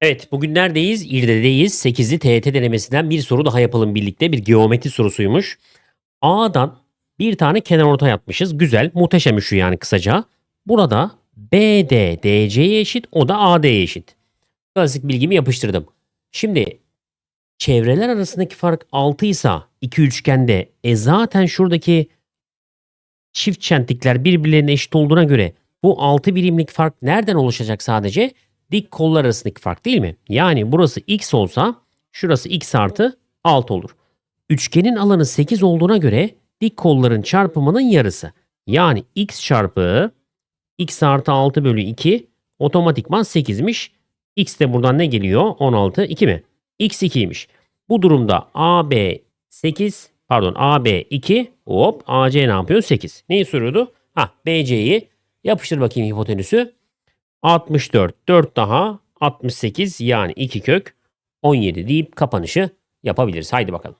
Evet, bugün neredeyiz? İrde'deyiz. 8'li TYT denemesinden bir soru daha yapalım birlikte. Bir geometri sorusuymuş. A'dan bir tane kenarortay atmışız. Güzel, muhteşem şu yani kısaca. Burada BD DC'ye eşit, o da AD'ye eşit. Klasik bilgimi yapıştırdım. Şimdi çevreler arasındaki fark 6 ise iki üçgende e zaten şuradaki çift çentikler birbirlerine eşit olduğuna göre bu 6 birimlik fark nereden oluşacak sadece? Dik kollar arasındaki fark değil mi? Yani burası x olsa şurası x artı 6 olur. Üçgenin alanı 8 olduğuna göre dik kolların çarpımının yarısı. Yani x çarpı x artı 6 bölü 2 otomatikman 8'miş. X de buradan ne geliyor? 16, 2 mi? X 2'ymiş. Bu durumda AB 8 pardon AB 2 hop AC ne yapıyor? 8. Neyi soruyordu? Ha BC'yi yapıştır bakayım hipotenüsü. 64 4 daha 68 yani 2 kök 17 deyip kapanışı yapabiliriz. Haydi bakalım.